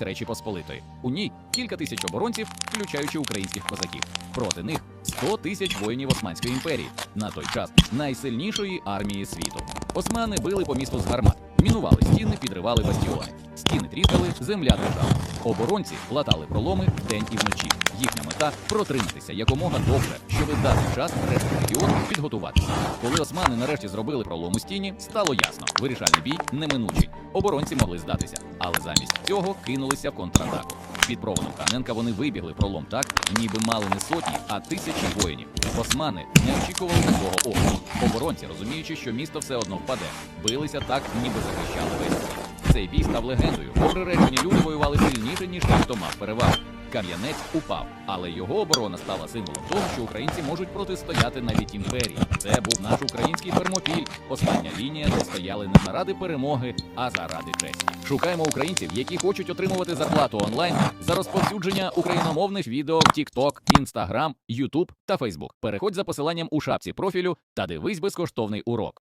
Речі Посполитої. У ній кілька тисяч оборонців, включаючи українських козаків. Проти них 100 тисяч воїнів Османської імперії, на той час найсильнішої армії світу. Османи били по місту з гармат, мінували стіни, підривали бастіони. Стіни тріскали, земля дрижала. Оборонці латали проломи вдень і вночі. Їхня мета протриматися якомога довше, щоб дати час решті регіону підготуватися. Коли османи нарешті зробили пролом у стіні, стало ясно, вирішальний бій неминучий. Оборонці могли здатися, але замість цього кинулися в контратаку. Під проводом Каненка вони вибігли пролом так, ніби мали не сотні, а тисячі воїнів. Османи не очікували такого опору. Оборонці, розуміючи, що місто все одно впаде, билися так, ніби захищали весь. Цей бій став легендою, приречені люди воювали сильніше, ніж ті, хто мав перевагу. Кам'янець упав, але його оборона стала символом того, що українці можуть протистояти навіть імперії. Це був наш український Фермопіль, остання лінія, де стояли не заради перемоги, а заради честі. Шукаємо українців, які хочуть отримувати зарплату онлайн за розповсюдження україномовних відео в TikTok, Instagram, YouTube та Facebook. Переходь за посиланням у шапці профілю та дивись безкоштовний урок.